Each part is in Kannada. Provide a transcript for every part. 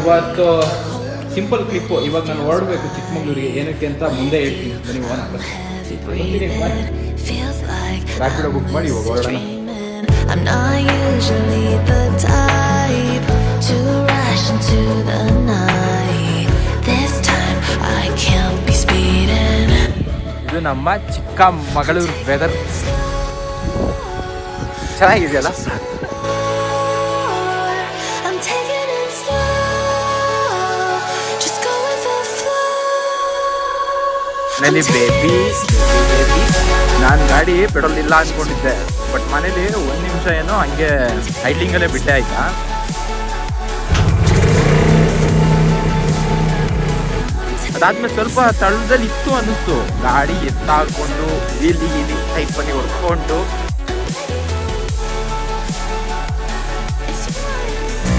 ಇವತ್ತು ಸಿಂಪಲ್ ಕ್ಲಿಪ್ಪು ಇವಾಗ ನಾನು ಹೊರಡಬೇಕು ಚಿಕ್ಕಮಗಳೂರಿಗೆ ಏನಕ್ಕೆ ಅಂತ ಮುಂದೆ ಹೇಳ್ತೀನಿ ಬನ್ನಿ ನೀವು ರ್ಯಾಪಿಡೋ ಬುಕ್ ಮಾಡಿ ಇವಾಗ ಹೊರಡೋಣ dreaming. I'm not usually the type to rush into the night. This time I can't be speeding. ಇದು ನಮ್ಮ ಚಿಕ್ಕ ಮಗಳೂರು ವೆದರ್ ಚೆನ್ನಾಗಿದೆಯಲ್ಲ ನಲ್ಲಿ ಬೇಬಿ ನಾನು ಗಾಡಿ ಪೆಟ್ರೋಲ್ ಇಲ್ಲ ಅಂದ್ಕೊಂಡಿದ್ದೆ ಬಟ್ ಮನೇಲಿ ಒಂದು ನಿಮಿಷ ಏನೋ ಹಂಗೆ ಐಡ್ಲಿಂಗಲ್ಲೇ ಬಿಟ್ಟೆ ಆಯ್ತಾ? ಅದಾದ್ಮೇಲೆ ಸ್ವಲ್ಪ ತಳದಲ್ಲಿ ಇತ್ತು ಅನ್ನಿಸ್ತು. ಗಾಡಿ ಎತ್ತಾಕೊಂಡು, ಇಲ್ಲಿ ಇಲ್ಲಿ ಟೈಪ್ ಟೈಪಲ್ಲಿ ಹೊಡ್ಕೊಂಡು.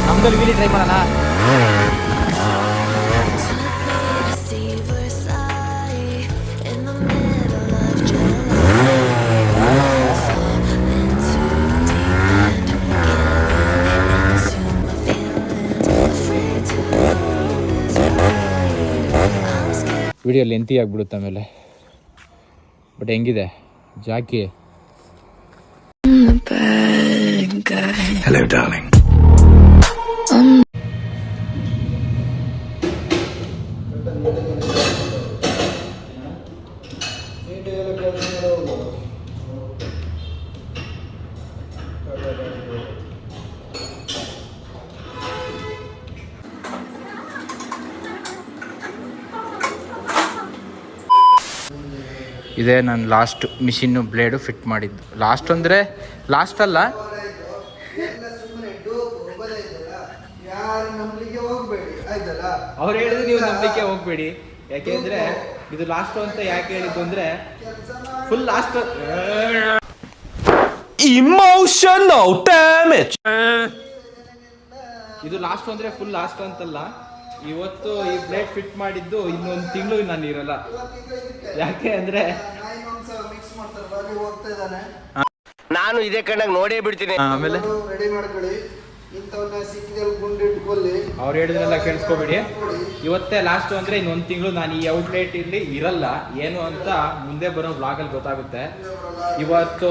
ನಮ್ದಲ್ಲಿ ಟ್ರೈ ಮಾಡೋಣ? ವಿಡಿಯೋ ಲೆಂತಿ ಆಗಿಬಿಡುತ್ತೆ ಆಮೇಲೆ. ಬಟ್ ಹೆಂಗಿದೆ? ಜಾಕಿ? Hello, darling. ಇದೇ ನಾನು ಲಾಸ್ಟ್ ಮಿಷಿನ್ನು ಬ್ಲೇಡು ಫಿಟ್ ಮಾಡಿದ್ದು. ಲಾಸ್ಟ್ ಅಂದರೆ ಲಾಸ್ಟ್ ಅಲ್ಲ? ಅವ್ರು ಹೇಳಿದ್ರು ನೀವು ನಂಬಿಕೆ ಹೋಗ್ಬೇಡಿ. ಯಾಕೆಂದ್ರೆ ಇದು ಲಾಸ್ಟ್ ಅಂತ ಯಾಕೆ ಹೇಳಿದ್ದು ಅಂದ್ರೆ ಫುಲ್ ಲಾಸ್ಟ್ ಇಮೋಷನ್ ಡ್ಯಾಮೇಜ್ ಇದು ಲಾಸ್ಟ್ ಅಂದ್ರೆ ಫುಲ್ ಲಾಸ್ಟ್ ಅಂತಲ್ಲ. ಇವತ್ತು ಈ ಪ್ಲೇಟ್ ಫಿಟ್ ಮಾಡಿದ್ದು ಇನ್ನೊಂದು ತಿಂಗಳು ನಾನು ಇರಲ್ಲ. ಯಾಕೆ ಅಂದ್ರೆ ಅಲ್ಲಿ ನಾನು ಇದೇ ಕಣ್ಣಾಗ ನೋಡೇ ಬಿಡ್ತೀನಿ. ಆಮೇಲೆ? ರೆಡಿ ಮಾಡ್ಕೊಳ್ಳಿ. ಇಂಥವನ್ನ ಸಿಕ್ಕಿದಲ್ಲಿ ಗುಂಡಿಟ್ಕೊಳ್ಳಿ ಅವ್ರು ಹೇಳಿದ್ರೆಲ್ಲ ಕೇಳಿಸ್ಕೊಬೇಡಿ. ಇವತ್ತೇ ಲಾಸ್ಟ್ ಅಂದ್ರೆ ಇನ್ನೊಂದು ತಿಂಗಳು ನಾನು ಈ ಔಟ್ಲೆಟ್ ಇಲ್ಲಿ ಇರಲ್ಲ. ಏನು ಅಂತ ಮುಂದೆ ಬರೋ ವ್ಲಾಗಲ್ಲಿ ಗೊತ್ತಾಗುತ್ತೆ. ಇವತ್ತು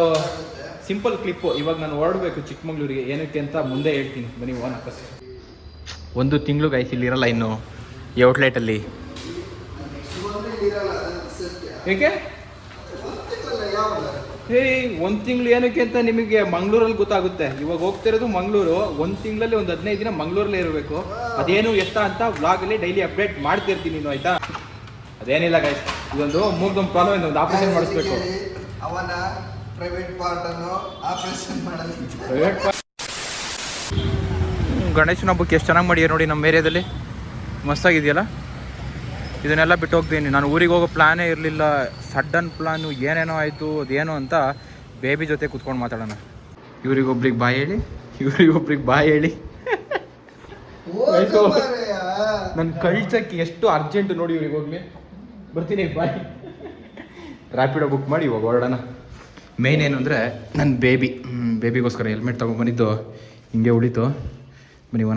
ಸಿಂಪಲ್ ಕ್ಲಿಪ್ಪು ಇವಾಗ ನಾನು ಹೊರಡಬೇಕು ಚಿಕ್ಕಮಂಗ್ಳೂರಿಗೆ. ಏನಕ್ಕೆ ಅಂತ ಮುಂದೆ ಹೇಳ್ತೀನಿ. ಬನ್ನಿ ಒನ್ ಫಸ್ಟ್ ಒಂದು ತಿಂಗಳು ಗೈಸ್ ಇಲ್ಲಿ ಇರಲ್ಲ ಇನ್ನು ಈ ಔಟ್ಲೆಟಲ್ಲಿ ಏಕೆ? ಏಯ್ ಒಂದು ತಿಂಗಳು ಏನಕ್ಕೆ ಅಂತ ನಿಮಗೆ ಮಂಗಳೂರಲ್ಲಿ ಗೊತ್ತಾಗುತ್ತೆ. ಇವಾಗ ಹೋಗ್ತಿರೋದು ಮಂಗಳೂರು. ಒಂದು ತಿಂಗಳಲ್ಲಿ ಒಂದು ಹದಿನೈದು ದಿನ ಮಂಗಳೂರಲ್ಲೇ ಇರಬೇಕು. ಅದೇನು ಎತ್ತ ಅಂತ ವ್ಲಾಗಲ್ಲಿ ಡೈಲಿ ಅಪ್ಡೇಟ್ ಮಾಡ್ತಿರ್ತೀನಿ ನೀನು ಆಯ್ತಾ? ಅದೇನಿಲ್ಲ ಗೈಸ್ ಇದೊಂದು ಮೂರ್ದೊಂದು ಪ್ರಾಬ್ಲಮ್ ಇದೆ ಒಂದು ಆಪರೇಷನ್ ಮಾಡಿಸ್ಬೇಕು. ಅವನ ಪ್ರೈವೇಟ್ ಪಾರ್ಟ್ ಅನ್ನು ಆಪರೇಷನ್ ಮಾಡಲಿ ಪ್ರೈವೇಟ್ ಗಣೇಶನ ಹಬ್ಬಕ್ಕೆ ಎಷ್ಟು ಚೆನ್ನಾಗಿ ಮಾಡಿದೆ ನೋಡಿ ನಮ್ಮ ಏರಿಯಾದಲ್ಲಿ? ಮಸ್ತಾಗಿದೆಯಲ್ಲ? ಇದನ್ನೆಲ್ಲ ಬಿಟ್ಟು ಹೋಗ್ತೀನಿ. ನಾನು ಊರಿಗೆ ಹೋಗೋ ಪ್ಲಾನೇ ಇರಲಿಲ್ಲ. ಸಡನ್ ಪ್ಲಾನು ಏನೇನೋ ಆಯಿತು ಅದೇನೋ ಅಂತ ಬೇಬಿ ಜೊತೆ ಕುತ್ಕೊಂಡು ಮಾತಾಡೋಣ. ಇವ್ರಿಗೊಬ್ರಿಗೆ ಬಾಯ್ ಹೇಳಿ ಇವ್ರಿಗೊಬ್ರಿಗೆ ಬಾಯ್ ಹೇಳಿ. ಆಯ್ತು. ನನ್ನ ಕಳ್ಸಕ್ಕೆ ಎಷ್ಟು ಅರ್ಜೆಂಟ್ ನೋಡಿ ಇವ್ರಿಗೆ ಹೋಗ್ಲಿ. ಬರ್ತೀನಿ ಬಾಯ್. ರ್ಯಾಪಿಡೋ ಬುಕ್ ಮಾಡಿ ಇವಾಗ ಹೊರಡೋಣ. ಮೇನ್ ಏನು ಅಂದರೆ ನನ್ನ ಬೇಬಿ ಬೇಬಿಗೋಸ್ಕರ ಹೆಲ್ಮೆಟ್ ತೊಗೊಂಬಂದಿದ್ದು ಹಿಂಗೆ ಉಳಿತು. ಬನ್ನಿ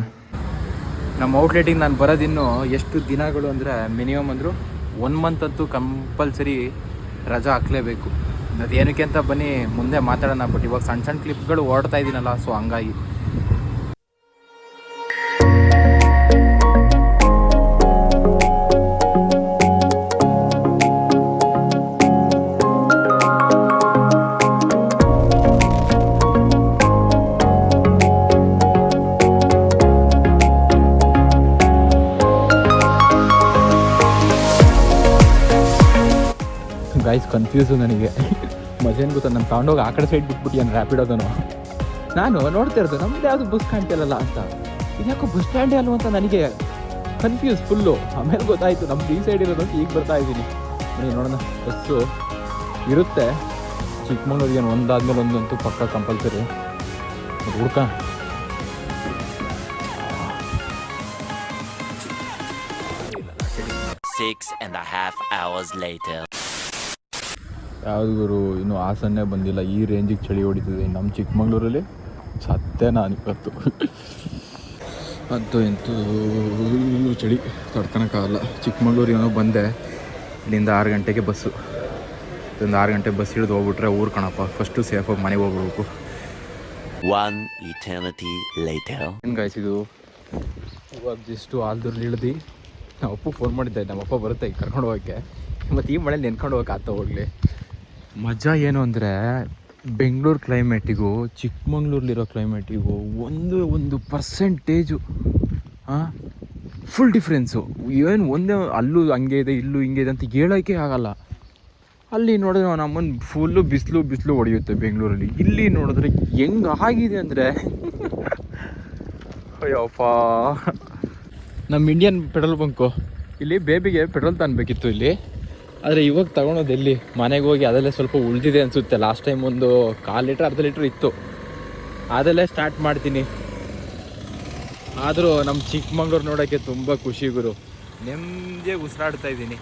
ನಮ್ಮ ಔಟ್ಲೆಟಿಗೆ ನಾನು ಬರೋದಿನ್ನು ಎಷ್ಟು ದಿನಗಳು ಅಂದರೆ ಮಿನಿಮಮ್ ಅಂದರು ಒನ್ ಮಂತ್ ಅಂತೂ ಕಂಪಲ್ಸರಿ ರಜಾ ಹಾಕಲೇಬೇಕು. ಅದು ಏನಕ್ಕೆ ಅಂತ ಬನ್ನಿ, ಮುಂದೆ ಮಾತಾಡೋಣ ಬಟ್ ಇವಾಗ ಸಣ್ಣ ಸಣ್ಣ ಕ್ಲಿಪ್ಗಳು ಓಡ್ತಾ ಇದ್ದೀನಲ್ಲ ಸೊ ಹಂಗಾಗಿ. ಗೈಸ್ ಕನ್ಫ್ಯೂಸು ನನಗೆ. ಮಜೇನು ಗೊತ್ತಾ, ನಾನು ತಗೊಂಡೋಗಿ ಆ ಕಡೆ ಸೈಡ್ ಬಿಟ್ಬಿಟ್ಟು ರ್ಯಾಪಿಡೋದನು ನಾನು ನೋಡ್ತಾ ಇರೋದು, ನಮ್ದು ಯಾವುದು ಬಸ್ ಕಾಣ್ತಿರಲ್ಲ ಅಂತ. ಇದ್ಯಾಕೋ ಬಸ್ ಸ್ಟ್ಯಾಂಡೇ ಅಲ್ವ ಅಂತ ನನಗೆ ಕನ್ಫ್ಯೂಸ್ ಫುಲ್ಲು ಆಮೇಲೆ ಗೊತ್ತಾಯಿತು ನಮ್ಮ ಈ ಸೈಡ್ ಇರೋದು ಈಗ ಬರ್ತಾ ಇದ್ದೀನಿ. ನೋಡೋಣ ಬಸ್ಸು ಇರುತ್ತೆ. ಚಿಕ್ಕಮಗಳೂರಿಗೆ ಒಂದಾದ್ಮೇಲೆ ಒಂದಂತೂ ಪಕ್ಕ ಕಂಪಲ್ಸರಿ ಹುಡ್ಕ. Six and a half hours later. ಯಾವ್ದು ಗುರು ಇನ್ನು ಹಾಸನ್ನೇ ಬಂದಿಲ್ಲ ಈ ರೇಂಜಿಗೆ ಚಳಿ ಹೊಡಿತಿದೆ ನಮ್ಮ ಚಿಕ್ಕಮಂಗ್ಳೂರಲ್ಲಿ? ಸತ್ತೆ ನಾನು ಇವತ್ತು ಅಂತೂ ಇಂತೂ ಚಳಿ ತಡ್ಕೊಳಕ್ಕಾಗಲ್ಲ ಚಿಕ್ಕಮಂಗ್ಳೂರಿಗೇನೋ ಬಂದೆ ಇಲ್ಲಿಂದ ಆರು ಗಂಟೆಗೆ ಬಸ್ಸು. ಇದೊಂದು ಆರು ಗಂಟೆ ಬಸ್ ಹಿಡಿದು ಹೋಗ್ಬಿಟ್ರೆ ಊರು ಕಣಪ್ಪ ಫಸ್ಟು ಸೇಫಾಗಿ ಮನೆಗೆ ಹೋಗ್ಬಿಡ್ಬೇಕು ಒನ್ eternity ಲೈಟ್ ಏನು ಗಾಯ್ಸಿದು ಇವಾಗ ಜಸ್ಟು ಆಲ್ದೂರ್ ಇಳ್ದು ನಮ್ಮ ಅಪ್ಪ ಫೋನ್ ಮಾಡಿದ್ದೆ ನಮ್ಮಪ್ಪ ಬರುತ್ತೆ ಈಗ ಕರ್ಕೊಂಡು ಹೋಗೋಕ್ಕೆ. ಮತ್ತು ಈ ಮಳೆ ನೆನ್ಕೊಂಡು ಹೋಗಕ್ಕೆ ಆತ ಹೋಗಲಿ. ಮಜಾ ಏನು ಅಂದರೆ ಬೆಂಗಳೂರು ಕ್ಲೈಮೇಟಿಗೂ ಚಿಕ್ಕಮಂಗ್ಳೂರ್ಲಿರೋ ಕ್ಲೈಮೇಟಿಗೂ ಒಂದು ಒಂದು ಪರ್ಸೆಂಟೇಜು ಹಾಂ ಫುಲ್ ಡಿಫ್ರೆನ್ಸು ಏನು ಒಂದೇ ಅಲ್ಲೂ ಹಂಗೆ ಇದೆ ಇಲ್ಲೂ ಹಿಂಗೆ ಇದೆ ಅಂತ ಹೇಳೋಕ್ಕೆ ಆಗಲ್ಲ. ಅಲ್ಲಿ ನೋಡಿದ್ರೆ ನಮ್ಮನ್ನು ಫುಲ್ಲು ಬಿಸಿಲು ಬಿಸಿಲು ಹೊಡೆಯುತ್ತೆ ಬೆಂಗಳೂರಲ್ಲಿ. ಇಲ್ಲಿ ನೋಡಿದ್ರೆ ಹೆಂಗೆ ಆಗಿದೆ ಅಂದರೆ ಅಯ್ಯಪ್ಪ. ನಮ್ಮ ಇಂಡಿಯನ್ ಪೆಟ್ರೋಲ್ ಬಂಕು. ಇಲ್ಲಿ ಬೇಬಿಗೆ ಪೆಟ್ರೋಲ್ ತಾನಬೇಕಿತ್ತು ಇಲ್ಲಿ. ಆದರೆ ಇವಾಗ ತಗೊಳೋದು ಎಲ್ಲಿ? ಮನೆಗೆ ಹೋಗಿ ಅದಲ್ಲೇ ಸ್ವಲ್ಪ ಉಳಿದಿದೆ ಅನಿಸುತ್ತೆ. ಲಾಸ್ಟ್ ಟೈಮ್ ಒಂದು ಕಾಲು ಲೀಟ್ರ್ ಅರ್ಧ ಲೀಟ್ರ್ ಇತ್ತು. ಅದಲ್ಲೇ ಸ್ಟಾರ್ಟ್ ಮಾಡ್ತೀನಿ. ಆದರೂ ನಮ್ಮ ಚಿಕ್ಕಮಂಗ್ಳೂರು ನೋಡೋಕ್ಕೆ ತುಂಬ ಖುಷಿ ಗುರು. ನೆಮ್ಮದಿಯಾಗಿ ಉಸಿರಾಡ್ತಾ ಇದ್ದೀನಿ.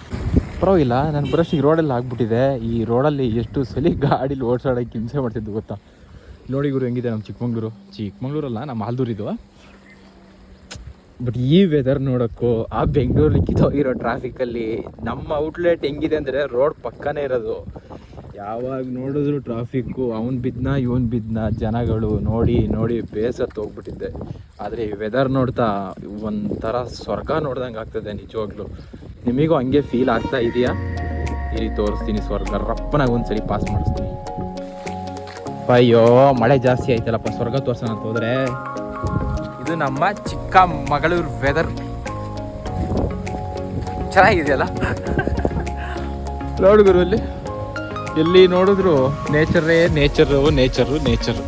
ಪರವಾಗಿಲ್ಲ ಬ್ರಷ್ ಈ ರೋಡಲ್ಲಿ ಆಗ್ಬಿಟ್ಟಿದೆ. ಈ ರೋಡಲ್ಲಿ ಎಷ್ಟು ಸಲಿ ಗಾಡೀಲಿ ಓಡಿಸೋಡೋಕ್ಕೆ ಹಿಂಸೆ ಮಾಡ್ತಿದ್ದು ಗೊತ್ತಾ? ನೋಡಿ ಗುರು, ಹೆಂಗಿದೆ ನಮ್ಮ ಚಿಕ್ಕಮಂಗ್ಳೂರು? ಚಿಕ್ಕಮಂಗ್ಳೂರಲ್ಲ ನಮ್ಮ ಆಲ್ದೂರಿದು ಬಟ್ ಈ ವೆದರ್ ನೋಡೋಕ್ಕೂ ಆ ಬೆಂಗಳೂರಲ್ಲಿ ಟ್ರಾಫಿಕ್ ಟ್ರಾಫಿಕಲ್ಲಿ ನಮ್ಮ ಔಟ್ಲೆಟ್ ಹೆಂಗಿದೆ ಅಂದರೆ ರೋಡ್ ಪಕ್ಕನೇ ಇರೋದು. ಯಾವಾಗ ನೋಡಿದ್ರು ಟ್ರಾಫಿಕ್ಕು ಅವ್ನು ಬಿದ್ನ, ಇವನು ಬಿದ್ನ, ಜನಗಳು ನೋಡಿ ನೋಡಿ ಬೇಸತ್ತು ಹೋಗ್ಬಿಟ್ಟಿದ್ದೆ. ಆದರೆ ಈ ವೆದರ್ ನೋಡ್ತಾ ಒಂಥರ ಸ್ವರ್ಗ ನೋಡ್ದಂಗೆ ಆಗ್ತದೆ ನಿಜವಾಗ್ಲೂ. ನಿಮಗೂ ಹಂಗೆ ಫೀಲ್ ಆಗ್ತಾ ಇದೆಯಾ? ಇಲ್ಲಿ ತೋರಿಸ್ತೀನಿ ಸ್ವರ್ಗ. ರಪ್ಪನಾಗ ಒಂದ್ಸರಿ ಪಾಸ್ ಮಾಡಿಸ್ತೀನಿ. ಅಯ್ಯೋ, ಮಳೆ ಜಾಸ್ತಿ ಆಯ್ತಲ್ಲಪ್ಪ. ಸ್ವರ್ಗ ತೋರ್ಸೋಣ ಅಂತ ಹೋದ್ರೆ. ಇದು ನಮ್ಮ ಚಿಕ್ಕ ಮಗಳೂರು ವೆದರ್ ಚೆನ್ನಾಗಿದೆಯಲ್ಲ? ನೋಡು ಗುರು ಅಲ್ಲಿ. ಎಲ್ಲಿ ನೋಡಿದ್ರು ನೇಚರೇ ನೇಚರು ನೇಚರು ನೇಚರು.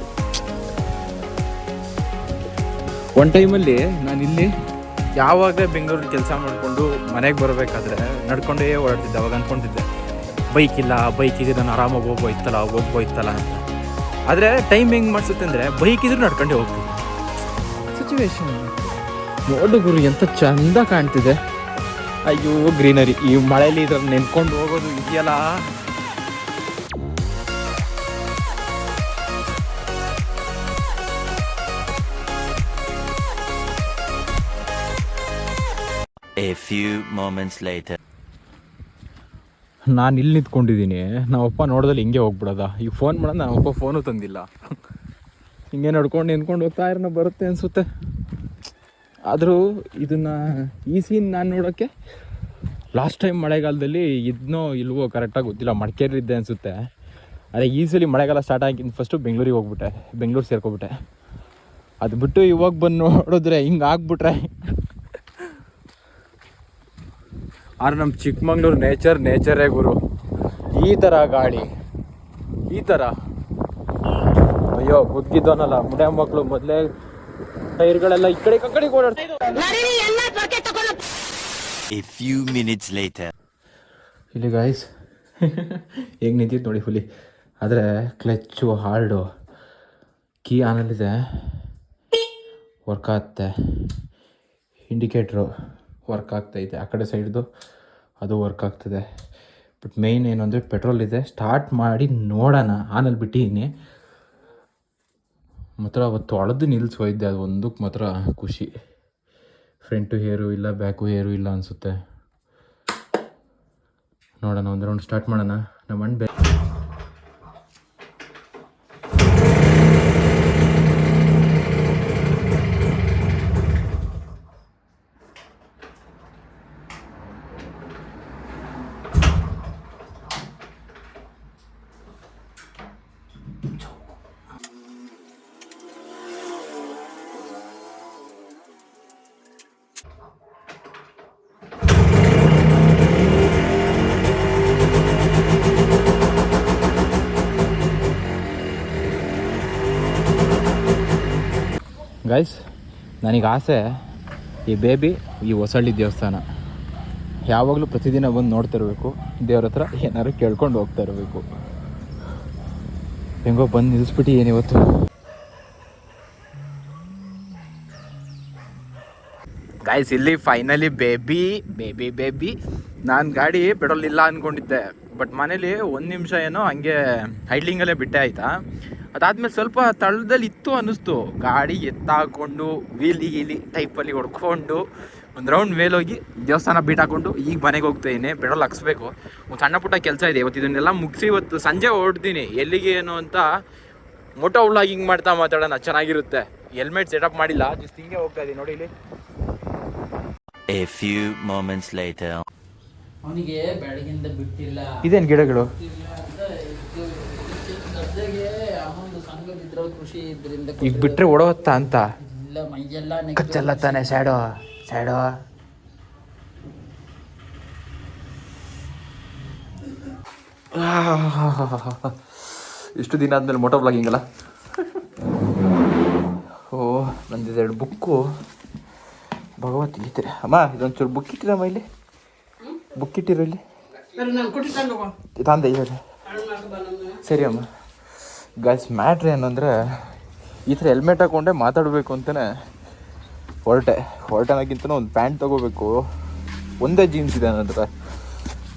ಒನ್ ಟೈಮಲ್ಲಿ ನಾನು ಇಲ್ಲಿ ಯಾವಾಗ ಬೆಂಗಳೂರಲ್ಲಿ ಕೆಲಸ ಮಾಡಿಕೊಂಡು ಮನೆಗೆ ಬರಬೇಕಾದ್ರೆ ನಡ್ಕೊಂಡೇ ಓಡಾಡ್ತಿದ್ದೆ ಅವಾಗ ಅಂದ್ಕೊಂಡಿದ್ದೆ ಬೈಕ್ ಇಲ್ಲ ಬೈಕ್ ಇದ್ರೆ ನಾನು ಆರಾಮಾಗಿ ಹೋಗ್ಬೋಯ್ತಲ್ಲ ಹೋಗ್ಬೋಯ್ತಲ್ಲ ಅಂತ. ಆದರೆ ಟೈಮ್ ಹೆಂಗೆ ಮಾಡಿಸುತ್ತೆ ಅಂದರೆ ಬೈಕ್ ಇದ್ರೂ ನಡ್ಕೊಂಡೇ ಹೋಗ್ತೀನಿ ಸಿಚುವೇಶನ್ ನೋಡು ಗುರು ಎಂತ ಚಂದ ಕಾಣ್ತಿದೆ. ಅಯ್ಯೋ ಗ್ರೀನರಿ ಈ ಮಳೆಯಲ್ಲಿ ಇದ್ರ ನೆನ್ಕೊಂಡು ಹೋಗೋದು ಇದೆಯಲ್ಲ. A few moments later. ನಾನು ಇಲ್ಲಿ ನಿಂತ್ಕೊಂಡಿದ್ದೀನಿ ನಮ್ಮಪ್ಪ ನೋಡಿದಲ್ಲಿ ಹಿಂಗೆ ಹೋಗ್ಬಿಡೋದಾ. ಈಗ ಫೋನ್ ಮಾಡೋದು ನಮ್ಮಪ್ಪ ಫೋನು ತಂದಿಲ್ಲ. ಹಿಂಗೆ ನಡ್ಕೊಂಡು ನಿಂತ್ಕೊಂಡು ಹೋಗ್ತಾ ಇರೋ ಬರುತ್ತೆ ಅನಿಸುತ್ತೆ. ಆದರೂ ಇದನ್ನು ಈ ಸೀನ್ ನಾನು ನೋಡೋಕ್ಕೆ ಲಾಸ್ಟ್ ಟೈಮ್ ಮಳೆಗಾಲದಲ್ಲಿ ಇದನ್ನೋ ಇಲ್ವೋ ಕರೆಕ್ಟಾಗಿ ಗೊತ್ತಿಲ್ಲ ಮಡಿಕೇರಿದ್ದೆ ಅನಿಸುತ್ತೆ. ಅದೇ ಈ ಸಲ ಮಳೆಗಾಲ ಸ್ಟಾರ್ಟ್ ಆಗಿ ಫಸ್ಟು ಬೆಂಗಳೂರಿಗೆ ಹೋಗ್ಬಿಟ್ಟೆ, ಬೆಂಗಳೂರು ಸೇರ್ಕೊಬಿಟ್ಟೆ. ಅದು ಬಿಟ್ಟು ಇವಾಗ ಬಂದು ನೋಡಿದ್ರೆ ಹಿಂಗೆ ಆಗ್ಬಿಟ್ರೆ. ಆದ್ರೆ ನಮ್ಮ ಚಿಕ್ಕಮಂಗ್ಳೂರು ನೇಚರ್ ನೇಚರೇ ಗುರು. ಈ ಥರ ಗಾಳಿ, ಈ ಥರ ಅಯ್ಯೋ ಗುದ್ದಿದ್ದವನಲ್ಲ ಮುಡ್ಯ ಮಕ್ಕಳು ಮೊದಲೇ ಟೈರ್ಗಳೆಲ್ಲ ಈ ಕಡೆ ಈ ಕಡೆ. ಇಲ್ಲಿ ಗಾಯ್ಸ್ ಹೇಗೆ ನಿಂತಿತ್ತು ನೋಡಿ ಹುಲಿ. ಆದರೆ ಕ್ಲಚ್ಚು ಹಾರ್ಡು ಕೀ ಆನಲ್ಲಿದೆ ವರ್ಕ್ ಆಗುತ್ತೆ. ಇಂಡಿಕೇಟ್ರು ವರ್ಕ್ ಆಗ್ತೈತೆ ಆ ಕಡೆ ಸೈಡ್ದು ಅದು ವರ್ಕ್ ಆಗ್ತದೆ. ಬಟ್ ಮೇಯ್ನ್ ಏನು ಅಂದರೆ ಪೆಟ್ರೋಲ್ ಇದೆ. ಸ್ಟಾರ್ಟ್ ಮಾಡಿ ನೋಡೋಣ. ಆನಲ್ಲಿ ಬಿಟ್ಟಿದ್ದೀನಿ. ಮಾತ್ರ ಅವತ್ತು ಅಳದು ನಿಲ್ಸಿ ಅದು ಒಂದಕ್ಕೆ ಮಾತ್ರ ಖುಷಿ. ಫ್ರಂಟು ಹೇರು ಇಲ್ಲ ಬ್ಯಾಕು ಹೇರು ಇಲ್ಲ ಅನಿಸುತ್ತೆ. ನೋಡೋಣ, ಒಂದು ರೌಂಡ್ ಸ್ಟಾರ್ಟ್ ಮಾಡೋಣ. ನಮ್ಮ ಅಣ್ಣ ಬೇ ಗೈಸ್ ನನಗೆ ಆಸೆ ಈ ಬೇಬಿ ಈ ಹೊಸಳ್ಳಿ ದೇವಸ್ಥಾನ. ಯಾವಾಗಲೂ ಪ್ರತಿದಿನ ಬಂದು ನೋಡ್ತಾ ಇರಬೇಕು ದೇವ್ರ ಹತ್ರ ಏನಾದ್ರು ಕೇಳ್ಕೊಂಡು ಹೋಗ್ತಾ ಇರಬೇಕು ಹೆಂಗೋ ಬಂದು ನಿಲ್ಲಿಸ್ಬಿಟ್ಟು ಏನಿವತ್ತು ಗಾಯ್ಸ್ ಇಲ್ಲಿ ಫೈನಲಿ ಬೇಬಿ ಬೇಬಿ ಬೇಬಿ ನಾನು ಗಾಡಿ ಪೆಟ್ರೋಲ್ ಇಲ್ಲ ಅಂದ್ಕೊಂಡಿದ್ದೆ ಬಟ್ ಮನೇಲಿ ಒಂದು ನಿಮಿಷ ಏನೋ ಹಂಗೆ ಹೈಡ್ಲಿಂಗಲ್ಲೇ ಬಿಟ್ಟೆ ಆಯ್ತಾ? ಅದಾದ್ಮೇಲೆ ಸ್ವಲ್ಪ ತಳದಲ್ಲಿ ಇತ್ತು ಅನ್ನಿಸ್ತು. ಗಾಡಿ ಎತ್ತಾಕೊಂಡು, ವೀಲಿ ಗೀಲಿ ಟೈಪಲ್ಲಿ ಹೊಡ್ಕೊಂಡು, ಒಂದು ರೌಂಡ್ ಮೇಲೋಗಿ ದೇವಸ್ಥಾನ ಬೀಟ್ ಹಾಕೊಂಡು ಈಗ ಮನೆಗೆ ಹೋಗ್ತಾಯಿನಿ ಪೆಟ್ರೋಲ್ ಹಾಕ್ಸ್ಬೇಕು. ಒಂದು ಸಣ್ಣ ಪುಟ್ಟ ಕೆಲಸ ಇದೆ ಇವತ್ತು. ಇದನ್ನೆಲ್ಲ ಮುಗಿಸಿ ಇವತ್ತು ಸಂಜೆ ಹೊರಡ್ತೀನಿ. ಎಲ್ಲಿಗೆ ಏನು ಅಂತ ಮೋಟೋ ಹಿಂಗೆ ಮಾಡ್ತಾ ಮಾತಾಡೋಣ. ಚೆನ್ನಾಗಿರುತ್ತೆ. ಹೆಲ್ಮೆಟ್ ಸೆಟಪ್ ಮಾಡಿಲ್ಲ. ಜಸ್ಟ್ ಹಿಂಗೆ ಹೋಗ್ತಾ ಇದೀನಿ ನೋಡಿ ಇಲ್ಲಿ A few moments later. ಅವನಿಗೆ ಬೆಳಗಿಂದ ಬಿಟ್ಟಿಲ್ಲ. ಇದೇನು ಗಿಡಗಳು? ಕೃಷಿ ಇದ್ರಿಂದ ಈಗ. ಬಿಟ್ರೆ ಓಡೋತ್ತ ಅಂತ? ಇಲ್ಲ ಮೈಯೆಲ್ಲ ಕಚ್ಚಲ್ಲ ತಾನೆ ಸ್ಯಾಡೋ ಸ್ಯಾಡೋ. ಇಷ್ಟು ದಿನ ಆದ್ಮೇಲೆ ಮೋಟೋ ಬ್ಲಾಗಿಂಗ್ ಅಲ್ಲ ಓ ನಂದಿದೆ ಎರಡು ಬುಕ್ಕು ಭಗವದ್ಗೀತೆ. ಅಮ್ಮ ಇದೊಂಚೂರು ಬುಕ್ ಇಟ್ಟಿರಮ್ಮ ಇಲ್ಲಿ. ಬುಕ್ ಇಟ್ಟಿರು ಇಲ್ಲಿ ತಂದೆ ಹೇಳಿ ಸರಿ ಅಮ್ಮ. ಗೈಸ್ ಮ್ಯಾಟ್ರ್ ಏನಂದರೆ ಈ ಥರ ಹೆಲ್ಮೆಟ್ ಹಾಕೊಂಡೆ ಮಾತಾಡಬೇಕು ಅಂತಲೇ ಹೊರಟೆ. ಹೊರಟನಾಗಿಂತ ಒಂದು ಪ್ಯಾಂಟ್ ತೊಗೋಬೇಕು. ಒಂದೇ ಜೀನ್ಸ್ ಇದೆ ನನ್ನ ಹತ್ರ.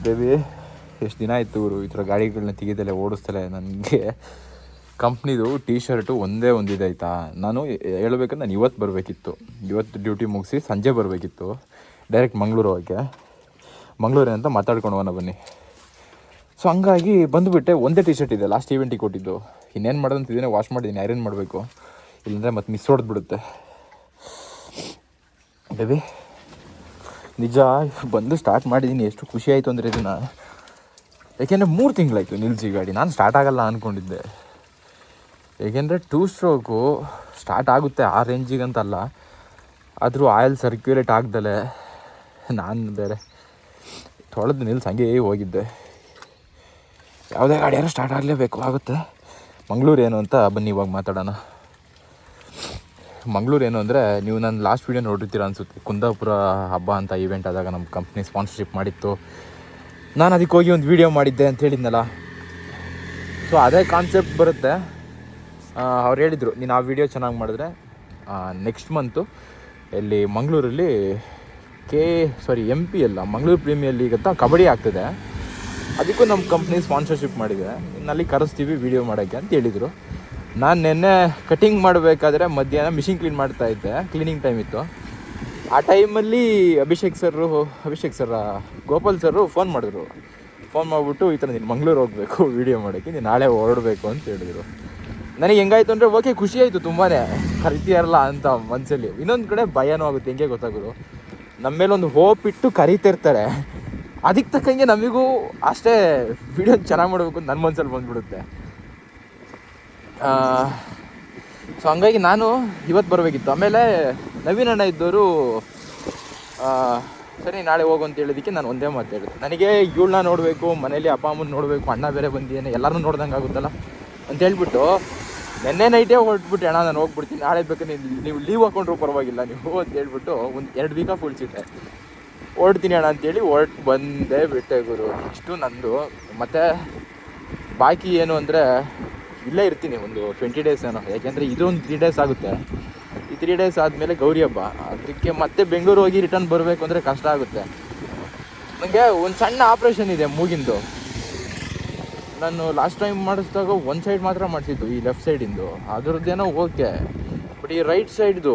ಬೇಬಿ ಎಷ್ಟು ದಿನ ಆಯಿತು ಇವರು ಈ ಥರ ಗಾಡಿಗಳನ್ನ ತೆಗಿದಲೆ ಓಡಿಸ್ತಲೆ ನನಗೆ? ಕಂಪ್ನಿದು ಟೀ ಶರ್ಟು ಒಂದೇ ಒಂದಿದೆ ಆಯಿತಾ? ನಾನು ಹೇಳ್ಬೇಕಂದ್ರೆ ನಾನು ಇವತ್ತು ಬರಬೇಕಿತ್ತು. ಇವತ್ತು ಡ್ಯೂಟಿ ಮುಗಿಸಿ ಸಂಜೆ ಬರಬೇಕಿತ್ತು. ಡೈರೆಕ್ಟ್ ಮಂಗಳೂರು ಹೋಗಕ್ಕೆ. ಮಂಗಳೂರು ಅಂತ ಮಾತಾಡ್ಕೊಂಡು ಹೋಗೋಣ ಬನ್ನಿ. ಸೊ ಹಂಗಾಗಿ ಬಂದುಬಿಟ್ಟೆ ಒಂದೇ ಟಿ ಶರ್ಟ್ ಇದೆ ಲಾಸ್ಟ್ ಈವೆಂಟಿಗೆ ಕೊಟ್ಟಿದ್ದು. ಇನ್ನೇನು ಮಾಡೋದಂತಿದ್ದೀನಿ ವಾಶ್ ಮಾಡಿದ್ದೀನಿ ಐರನ್ ಮಾಡಬೇಕು. ಇಲ್ಲಾಂದರೆ ಮತ್ತೆ ಮಿಸ್ ಹೊಡೆದ್ಬಿಡುತ್ತೆ. ಬೇಬಿ ನಿಜ, ಬಂದು ಸ್ಟಾರ್ಟ್ ಮಾಡಿದ್ದೀನಿ, ಎಷ್ಟು ಖುಷಿ ಆಯಿತು ಅಂದರೆ ಇದನ್ನು. ಏಕೆಂದರೆ ಮೂರು ತಿಂಗಳಾಯಿತು ನಿಲ್ಸಿ ಗಾಡಿ, ನಾನು ಸ್ಟಾರ್ಟ್ ಆಗಲ್ಲ ಅಂದ್ಕೊಂಡಿದ್ದೆ ಏಕೆಂದರೆ ಟೂ ಸ್ಟ್ರೋಕು ಸ್ಟಾರ್ಟ್ ಆಗುತ್ತೆ, ಆ ರೇಂಜಿಗಂತಲ್ಲ ಆದರೂ ಆಯಿಲ್ ಸರ್ಕ್ಯುಲೇಟ್ ಆಗ್ದಲೆ, ನಾನು ಬೇರೆ. ತೊಳೆದು ನಿಲ್ಸ ಹಂಗೆ ಹೋಗಿದ್ದೆ. ಯಾವುದೇ ಗಾಡಿಯಾರು ಸ್ಟಾರ್ಟ್ ಆಗಲೇಬೇಕು, ಆಗುತ್ತೆ. ಮಂಗಳೂರು ಏನು ಅಂತ ಬನ್ನಿ ಇವಾಗ ಮಾತಾಡೋಣ. ಮಂಗಳೂರು ಏನು ಅಂದರೆ ನೀವು ನನ್ನ ಲಾಸ್ಟ್ ವೀಡಿಯೋ ನೋಡಿರ್ತೀರ ಅನಿಸುತ್ತೆ. ಕುಂದಾಪುರ ಹಬ್ಬ ಅಂತ ಈವೆಂಟ್ ಆದಾಗ ನಮ್ಮ ಕಂಪ್ನಿ ಸ್ಪಾನ್ಸರ್ಶಿಪ್ ಮಾಡಿತ್ತು. ನಾನು ಅದಕ್ಕೆ ಹೋಗಿ ಒಂದು ವೀಡಿಯೋ ಮಾಡಿದ್ದೆ ಅಂತ ಹೇಳಿದ್ನಲ್ಲ. ಸೊ ಅದೇ ಕಾನ್ಸೆಪ್ಟ್ ಬರುತ್ತೆ. ಅವ್ರು ಹೇಳಿದರು, ನೀನು ಆ ವಿಡಿಯೋ ಚೆನ್ನಾಗಿ ಮಾಡಿದ್ರೆ ನೆಕ್ಸ್ಟ್ ಮಂತು ಇಲ್ಲಿ ಮಂಗಳೂರಲ್ಲಿ ಕೆ ಸಾರಿ ಎಂ ಪಿ ಅಲ್ಲ, ಮಂಗಳೂರು ಪ್ರೀಮಿಯರ್ ಲೀಗ್ ಅಂತ ಕಬಡ್ಡಿ ಆಗ್ತಿದೆ. ಅದಕ್ಕೂ ನಮ್ಮ ಕಂಪ್ನಿ ಸ್ಪಾನ್ಸರ್ಶಿಪ್ ಮಾಡಿದೆ. ಇನ್ನಲ್ಲಿ ಕರೆಸ್ತೀವಿ ವೀಡಿಯೋ ಮಾಡೋಕ್ಕೆ ಅಂತ ಹೇಳಿದರು. ನಾನು ನಿನ್ನೆ ಕಟಿಂಗ್ ಮಾಡಬೇಕಾದ್ರೆ ಮಧ್ಯಾಹ್ನ ಮಿಷಿನ್ ಕ್ಲೀನ್ ಮಾಡ್ತಾ ಇದ್ದೆ ಕ್ಲೀನಿಂಗ್ ಟೈಮ್ ಇತ್ತು. ಆ ಟೈಮಲ್ಲಿ Abhishek sir Abhishek sir Gopal sir phone ಮಾಡಿದ್ರು. ಫೋನ್ ಮಾಡಿಬಿಟ್ಟು ಈ ಥರ ನೀನು ಮಂಗ್ಳೂರು ಹೋಗಬೇಕು ವೀಡಿಯೋ ಮಾಡೋಕ್ಕೆ, ನೀನು ನಾಳೆ ಹೊರಡಬೇಕು ಅಂತ ಹೇಳಿದರು. ನನಗೆ ಹೆಂಗಾಯ್ತು ಅಂದರೆ ಓಕೆ ಖುಷಿ ಆಯಿತು ತುಂಬಾ ಕರಿತೀಯಾರಲ್ಲ ಅಂತ ಮನಸ್ಸಲ್ಲಿ ಇನ್ನೊಂದು ಕಡೆ ಭಯನೂ ಆಗುತ್ತೆ, ಹೆಂಗೆ ಗೊತ್ತಾಗೋದು. ನಮ್ಮ ಮೇಲೆ ಒಂದು ಹೋಪ್ ಇಟ್ಟು ಕರೀತಿರ್ತಾರೆ. ಅದಕ್ಕೆ ತಕ್ಕಂಗೆ ನಮಗೂ ಅಷ್ಟೇ ವಿಡಿಯೋ ಚೆನ್ನಾಗಿ ಮಾಡಬೇಕು ಅಂತ ನನ್ನ ಮನಸ್ಸಲ್ಲಿ ಬಂದ್ಬಿಡುತ್ತೆ. ಸೊ ಹಂಗಾಗಿ ನಾನು ಇವತ್ತು ಬರಬೇಕಿತ್ತು. ಆಮೇಲೆ ನವೀನ್ ಅಣ್ಣ ಇದ್ದವರು ಸರಿ ನಾಳೆ ಹೋಗು ಅಂತ ಹೇಳಿದ್ದಕ್ಕೆ ನಾನು ಒಂದೇ ಮಾತು ಹೇಳಿದೆ. ನನಗೆ ಇವಳನ್ನ ನೋಡಬೇಕು, ಮನೇಲಿ ಅಪ್ಪ ಅಮ್ಮನ ನೋಡಬೇಕು, ಅಣ್ಣ ಬೇರೆ ಬಂದಿದ್ದೇನೆ ಎಲ್ಲರೂ ನೋಡ್ದಂಗೆ ಆಗುತ್ತಲ್ಲ ಅಂತ ಹೇಳ್ಬಿಟ್ಟು ನೆನ್ನೆ ನೈಟೇ ಹೊರಟ್ಬಿಟ್ಟು, ಅಣ್ಣ ನಾನು ಹೋಗ್ಬಿಡ್ತೀನಿ, ನಾಳೆ ಬೇಕಾದ್ರೆ ನೀವು ನೀವು ಲೀವ್ ಹಾಕೊಂಡ್ರು ಪರವಾಗಿಲ್ಲ ನೀವು ಅಂತ ಹೇಳ್ಬಿಟ್ಟು ಒಂದು ಎರಡು ವೀಕ ಫುಲ್ಸಿಟ್ಟೆ ಹೊರಡ್ತೀನಿ ಅಣ್ಣ ಅಂತೇಳಿ ಹೊರಟು ಬಂದೇ ಬಿಟ್ಟೆ ಗುರು. ಇಷ್ಟು ನಂದು. ಮತ್ತು ಬಾಕಿ ಏನು ಅಂದರೆ ಇಲ್ಲೇ ಇರ್ತೀನಿ ಒಂದು ಟ್ವೆಂಟಿ ಡೇಸ್ ಏನೋ. ಯಾಕೆಂದರೆ ಇದು ಒಂದು ತ್ರೀ ಡೇಸ್ ಆಗುತ್ತೆ. ಈ ತ್ರೀ ಡೇಸ್ ಆದಮೇಲೆ ಗೌರಿ ಹಬ್ಬ. ಅದಕ್ಕೆ ಮತ್ತೆ ಬೆಂಗಳೂರು ಹೋಗಿ ರಿಟರ್ನ್ ಬರಬೇಕು ಅಂದರೆ ಕಷ್ಟ ಆಗುತ್ತೆ. ನನಗೆ ಒಂದು ಸಣ್ಣ ಆಪ್ರೇಷನ್ ಇದೆ ಮೂಗಿಂದು. ನಾನು ಲಾಸ್ಟ್ ಟೈಮ್ ಮಾಡಿಸಿದಾಗ ಒಂದು ಸೈಡ್ ಮಾತ್ರ ಮಾಡಿಸಿದ್ದು, ಈ ಲೆಫ್ಟ್ ಸೈಡಿಂದು ಅದರದ್ದೇನೋ ಓಕೆ ಬಟ್ ಈ ರೈಟ್ ಸೈಡ್ದು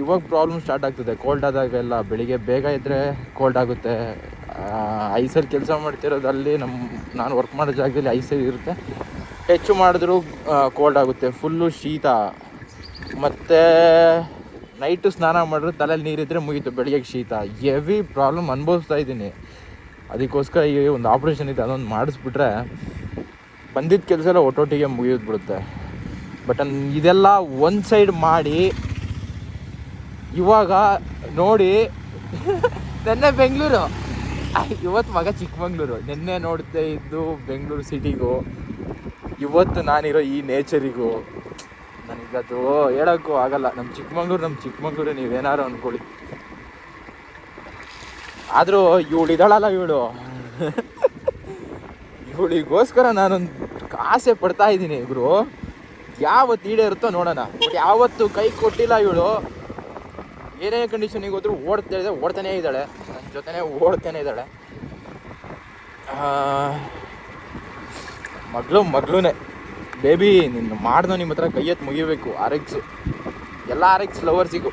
ಇವಾಗ ಪ್ರಾಬ್ಲಮ್ ಸ್ಟಾರ್ಟ್ ಆಗ್ತದೆ. ಕೋಲ್ಡ್ ಆದಾಗೆಲ್ಲ, ಬೆಳಿಗ್ಗೆ ಬೇಗ ಇದ್ದರೆ ಕೋಲ್ಡ್ ಆಗುತ್ತೆ. ಐಸಲ್ಲಿ ಕೆಲಸ ಮಾಡ್ತಿರೋದು ಅಲ್ಲಿ ನಮ್ಮ ನಾನು ವರ್ಕ್ ಮಾಡೋ ಜಾಗದಲ್ಲಿ ಐಸಲ್ಲಿ ಇರುತ್ತೆ. ಹೆಚ್ಚು ಮಾಡಿದ್ರೂ ಕೋಲ್ಡ್ ಆಗುತ್ತೆ. ಫುಲ್ಲು ಶೀತ. ಮತ್ತು ನೈಟು ಸ್ನಾನ ಮಾಡಿದ್ರೆ ತಲೆಯಲ್ಲಿ ನೀರಿದ್ರೆ ಮುಗೀತು. ಬೆಳಿಗ್ಗೆ ಶೀತ. ಎವಿ ಪ್ರಾಬ್ಲಮ್ ಅನುಭವಿಸ್ತಾ ಇದ್ದೀನಿ. ಅದಕ್ಕೋಸ್ಕರ ಈ ಒಂದು ಆಪ್ರೇಷನ್ ಇದೆ, ಅದೊಂದು ಮಾಡಿಸ್ಬಿಟ್ರೆ ಬಂದಿದ್ದ ಕೆಲಸ ಎಲ್ಲ ಒಟ್ಟೊಟ್ಟಿಗೆ ಮುಗಿಯೋದು ಬಿಡುತ್ತೆ ಬಟ್ ಇದೆಲ್ಲ ಒಂದು ಸೈಡ್ ಮಾಡಿ, ಇವಾಗ ನೋಡಿ, ನೆನ್ನೆ ಬೆಂಗಳೂರು. ಇವತ್ತು ಮಗ ಚಿಕ್ಕಮಂಗ್ಳೂರು. ನಿನ್ನೆ ನೋಡ್ತಾ ಇದ್ದು ಬೆಂಗಳೂರು ಸಿಟಿಗೂ ಇವತ್ತು ನಾನಿರೋ ಈ ನೇಚರಿಗೂ ನನಗದು ಹೇಳೋಕ್ಕೂ ಆಗಲ್ಲ. ನಮ್ಮ ಚಿಕ್ಕಮಂಗ್ಳೂರು ನಮ್ಮ ಚಿಕ್ಕಮಂಗ್ಳೂರು ನೀವೇನಾರು ಅಂದ್ಕೊಳ್ಳಿ ಆದರೂ ಇವಳು ಇದಳಲ್ಲ ಇವಳು? ಇವಳಿಗೋಸ್ಕರ ನಾನೊಂದು ಆಸೆ ಪಡ್ತಾ ಇದ್ದೀನಿ ಇಬ್ರು ಯಾವತ್ತು ಈಡೇರುತ್ತೋ ನೋಡೋಣ. ಯಾವತ್ತು ಕೈ ಕೊಟ್ಟಿಲ್ಲ ಇವಳು. ಏನೇ ಕಂಡೀಷನಿಗೆ ಹೋದ್ರು ಓಡ್ತಾ ಇದೆ, ಓಡ್ತಾನೇ ಇದ್ದಾಳೆ. ನನ್ನ ಜೊತೆನೇ ಓಡ್ತಾನೆ ಇದ್ದಾಳೆ. ಮಗಳು ಮಗಳೂನೇ. ಬೇಬಿ ನಿನ್ನ ಮಾಡ್ದೋ ನಿಮ್ಮ ಹತ್ರ ಕೈ ಎತ್ತು ಮುಗಿಬೇಕು ಆರ್ ಎಕ್ಸ್ ಎಲ್ಲ ಆರ್ ಎಕ್ಸ್ ಲವರ್ಸಿಗೂ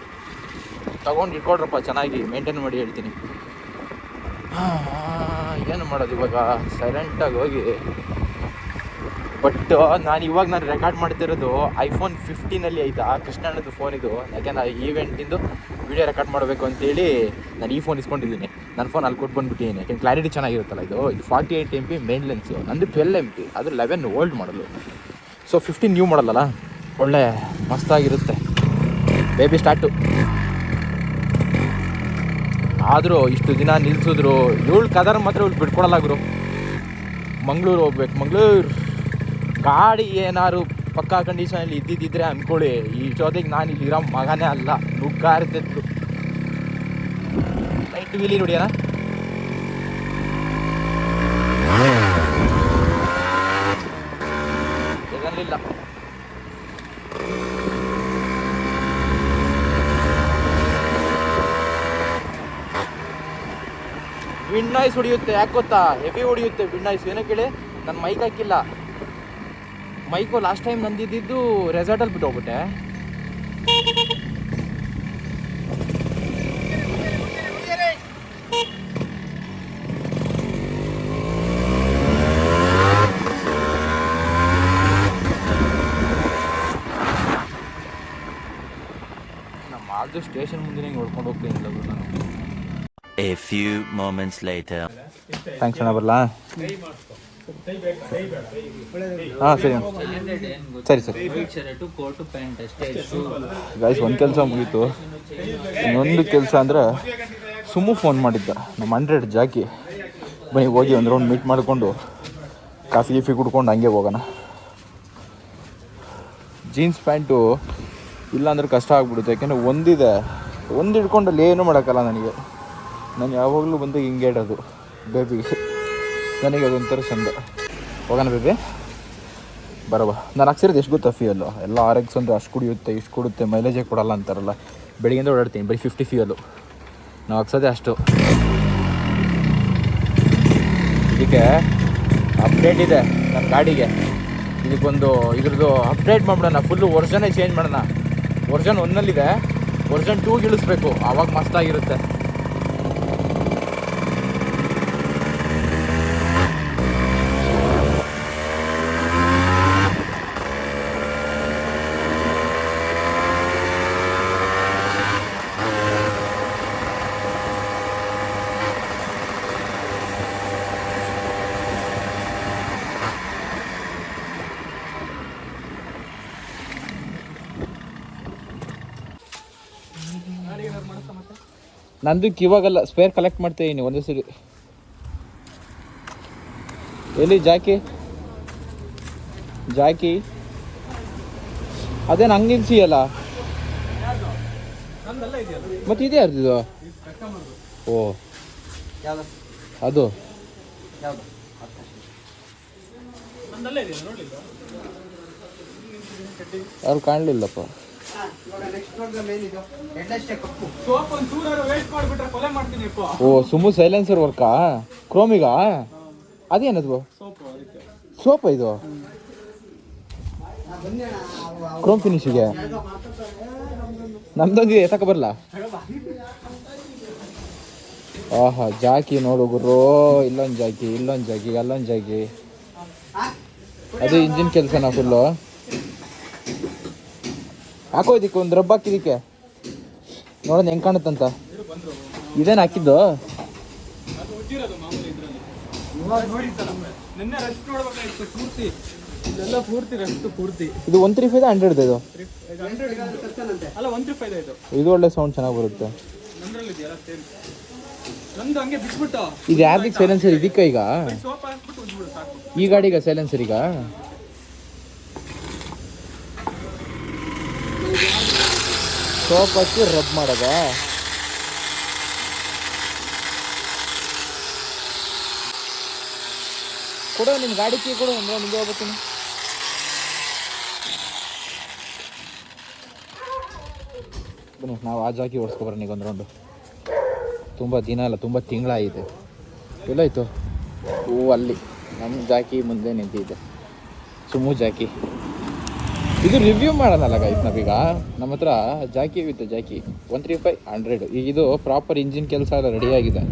ತಗೊಂಡು ಇಟ್ಕೊಡ್ರಪ್ಪ ಚೆನ್ನಾಗಿ. ಮೇಂಟೈನ್ ಮಾಡಿ ಹೇಳ್ತೀನಿ. ಏನು ಮಾಡೋದು ಇವಾಗ? ಸೈಲೆಂಟಾಗಿ ಹೋಗಿ. ಬಟ್ ನಾನು ಇವಾಗ ನಾನು ರೆಕಾರ್ಡ್ ಮಾಡ್ತಿರೋದು ಐಫೋನ್ ಫಿಫ್ಟೀನಲ್ಲಿ ಆಯಿತಾ? ಕೃಷ್ಣಣ್ಣದು ಫೋನ್ ಇದು. ಯಾಕೆಂದ್ರೆ ಆ ಈವೆಂಟಿಂದು ವಿಡಿಯೋ ರೆಕಾರ್ಡ್ ಮಾಡಬೇಕು ಅಂತೇಳಿ ನಾನು ಈ ಫೋನ್ ಇಸ್ಕೊಂಡಿದ್ದೀನಿ. ನನ್ನ ಫೋನ್ ಅಲ್ಲಿ ಕೊಟ್ಟು ಬಂದ್ಬಿಟ್ಟಿದ್ದೀನಿ ಕ್ಲಾರಿಟಿ ಚೆನ್ನಾಗಿರುತ್ತಲ್ಲ ಇದು? ಇದು forty eight M P main lens ನಂದು ಟ್ವೆಲ್ ಎಂ ಪಿ ಅದು ಲೆವೆನ್ ಓಲ್ಡ್ ಮಾಡಲು ಸೊ ಫಿಫ್ಟೀನ್ ನ್ಯೂ ಮಾಡಲ್ಲ ಒಳ್ಳೆ, ಮಸ್ತಾಗಿರುತ್ತೆ. ಬೇಬಿ ಸ್ಟಾರ್ಟು ಆದರೂ ಇಷ್ಟು ದಿನ ನಿಲ್ಸಿದ್ರು ಏಳು ಕದರ್ ಮಾತ್ರ ಇವ್ಳು ಬಿಟ್ಕೊಡಲ್ಲ ಗುರು. ಮಂಗಳೂರು ಹೋಗ್ಬೇಕು, ಮಂಗಳೂರು. ಗಾಡಿ ಏನಾದ್ರು ಪಕ್ಕಾ ಕಂಡೀಷನಲ್ಲಿ ಇದ್ದಿದ್ದಿದ್ರೆ ಅಂದ್ಕೊಳ್ಳಿ ಈ ಜೊತೆಗೆ ನಾನು ಇಲ್ಲಿರೋ ಮಗನೇ ಅಲ್ಲ ನುಗ್ಗಾ ಲೈಟ್ ವೀಲಿ ಇರಲಿಲ್ಲ ವಿಂಡ್ ನಾಯ್ಸ್ ಹೊಡಿಯುತ್ತೆ, ಯಾಕೆ ಗೊತ್ತಾ? ಹೆವಿ ಹೊಡಿಯುತ್ತೆ ವಿಂಡ್ ನಾಯ್ಸ್ ಏನೋ ಕೇಳಿ ನನ್ನ ಮೈಕ್ ಹಾಕಿಲ್ಲ. ಮೈಕು ಲಾಸ್ಟ್ ಟೈಮ್ ನಂದಿದ್ದು ರೆಸಾರ್ಟಲ್ಲಿ ಬಿಟ್ಟು ಹೋಗ್ಬಿಟ್ಟೆ ನಮ್ಮ ಸ್ಟೇಷನ್ ಮುಂದೆ ಹೊಡ್ಕೊಂಡು ಹೋಗ್ತೀನಿ ಇಲ್ಲ ನಾನು. A few moments later. Thanks ಅಣ್ಣ ಬರಲಾ ಹಾಂ ಸರಿ. ಅಣ್ಣ. ಸರಿ ಸರಿ. ಗಾಯ್ಸ್ ಒಂದು ಕೆಲಸ ಮುಗೀತು. ಇನ್ನೊಂದು ಕೆಲಸ ಅಂದರೆ ಸುಮ್ಮು ಫೋನ್ ಮಾಡಿದ್ದ. ನಮ್ಮ ಹಂಡ್ರೆಡ್ ಜಾಕಿ. ಬನ್ನಿ ಹೋಗಿ ಒಂದು ರೌಂಡ್ ಮೀಟ್ ಮಾಡಿಕೊಂಡು ಕಾಫಿ ಗೀಫಿ ಕುಡ್ಕೊಂಡು ಹಂಗೆ ಹೋಗೋಣ. ಜೀನ್ಸ್ ಪ್ಯಾಂಟು ಇಲ್ಲಾಂದ್ರೆ ಕಷ್ಟ ಆಗ್ಬಿಡುತ್ತೆ. ಯಾಕೆಂದರೆ ಒಂದಿದೆ. ಒಂದು ಹಿಡ್ಕೊಂಡಲ್ಲಿ ಏನೂ ಮಾಡೋಕ್ಕಲ್ಲ ನನಗೆ. ನಾನು ಯಾವಾಗಲೂ ಬಂದು ಹಿಂಗೆ ಇಡೋದು ಬೇಬಿ ನನಗೆ ಅದೊಂಥರ ಚಂದ. ಹೋಗೋಣ ಬೇಬಿ ಬರಬ ನಾನು ಹಾಕ್ಸಿರೋದು ಎಷ್ಟು ಗೊತ್ತಾ ಫ್ಯೂಯಲ್ಲು ಎಲ್ಲ ಆರ್ ಎಕ್ಸ್ ಅಷ್ಟು ಕುಡಿಯುತ್ತೆ, ಇಷ್ಟು ಕೊಡುತ್ತೆ ಮೈಲೇಜೇ ಕೊಡಲ್ಲ ಅಂತಾರಲ್ಲ. ಬೆಳಿಗ್ಗೆಯಿಂದ ಓಡಾಡ್ತೀನಿ, ಬರೀ ಫಿಫ್ಟಿ ಫ್ಯೂಯಲ್ಲು ನಾವು ಹಾಕ್ಸೋದೇ ಅಷ್ಟು. ಇದಕ್ಕೆ ಅಪ್ಡೇಟ್ ಇದೆ ನನ್ನ ಗಾಡಿಗೆ. ಇದಕ್ಕೊಂದು, ಇದ್ರದ್ದು ಅಪ್ಡೇಟ್ ಮಾಡ್ಬಿಡೋಣ ಫುಲ್ಲು ವರ್ಷನೇ ಚೇಂಜ್ ಮಾಡೋಣ. ವರ್ಷನ್ ಒನ್ನಲ್ಲಿದೆ ವರ್ಷನ್ ಟೂಗೆ ಇಳಿಸ್ಬೇಕು ಆವಾಗ ಮಸ್ತಾಗಿರುತ್ತೆ ನಂದಕ್ಕೆ ಇವಾಗಲ್ಲ ಸ್ಪೇರ್ ಕಲೆಕ್ಟ್ ಮಾಡ್ತೀನಿ ಒಂದೇ ಸರಿ. ಎಲ್ಲಿ, ಜಾಕಿ? ಜಾಕಿ? ಅದೇನು ಹಂಗೆ ಸಿಯಲ್ಲ ಮತ್ತೆ ಇದೆ ಅರ್ಧ ಓ. ಅದು? ಯಾರು ಕಾಣಲಿಲ್ಲಪ್ಪ. ಓ ಸುಮ್ಮು ಸೈಲೆನ್ಸರ್ ವರ್ಕಾ ಕ್ರೋಮಿಗ ಅದೇನದು? ಸೋಪ ಇದು? ಕ್ರೋಮ್ ಫಿನಿಶಿಗೆ ನಮ್ದೊಂದು ಎತ್ತಕ ಬರಲ್ಲ ಆಹಾ ಜಾಕಿ ನೋಡು ಗುರು ಇಲ್ಲೊಂದು ಜಾಕಿ ಇಲ್ಲೊಂದು ಜಾಕಿ ಅಲ್ಲೊಂದು ಜಾಕಿ. ಅದು ಇಂಜಿನ್ ಕೆಲಸನಾ ಫುಲ್ಲು ಹಾಕೋ ಇದಕ್ಕೆ ಒಂದು ರಬ್ಬ ಹಾಕಿದಕ್ಕೆ ನೋಡೋಣ ಹೆಂಗೆ ಕಾಣುತ್ತಂತ. ಇದೇನು ಹಾಕಿದ್ದು? ಇದೆಲ್ಲ ಪೂರ್ತಿ ಪೂರ್ತಿ. ಇದು ಒನ್ ತ್ರೀ ಫೈವ್ ಹಂಡ್ರೆಡ್ ಇದು? ಅಲ್ಲ ಒನ್ ತ್ರೀ ಫೈವ್ ಇದು. ಇದು ಒಳ್ಳೆ ಸೌಂಡ್ ಚೆನ್ನಾಗಿ ಬರುತ್ತೆ. ಇದು ಯಾರ್ದಿಗೆ ಸೈಲೆನ್ಸರ್ ಇದಕ್ಕೆ ಈಗ? ಈ ಗಾಡಿಗ ಸೈಲೆನ್ಸರ್ ಈಗ? ಸೋಪ್ ಹಾಕಿ ರಬ್ ಮಾಡೋದ? ಕೊಡು ನಿಮ್ಮ ಗಾಡಿ ಕೀ ಕೊಡು ಅಂದ್ರೆ ಮುಂದೆ ಹೋಗ್ಬತ್ತೀನಿ ಬನ್ನಿ, ನಾವು ಆ ಜಾಕಿ ಓಡಿಸ್ಕೊಬರೋಣ ಈಗ ಒಂದು ತುಂಬ ದಿನ ಅಲ್ಲ, ತುಂಬ ತಿಂಗಳಾಗಿದೆ. ಎಲ್ಲಾಯ್ತು? ಹೂ, ಅಲ್ಲಿ. ನಮ್ಮ ಜಾಕಿ ಮುಂದೆ ನಿಂತಿದೆ. ಸುಮು ಜಾಕಿ. ಇದು ರಿವ್ಯೂ ಮಾಡೋಣಲ್ಲ ಗೈಸ್ ನಾವೀಗ? ನಮ್ಮ ಹತ್ರ Jackie with Jackie one three five hundred ಈಗ ಇದು ಪ್ರಾಪರ್ ಇಂಜಿನ್ ಕೆಲಸ ಎಲ್ಲ ರೆಡಿಯಾಗಿದೆ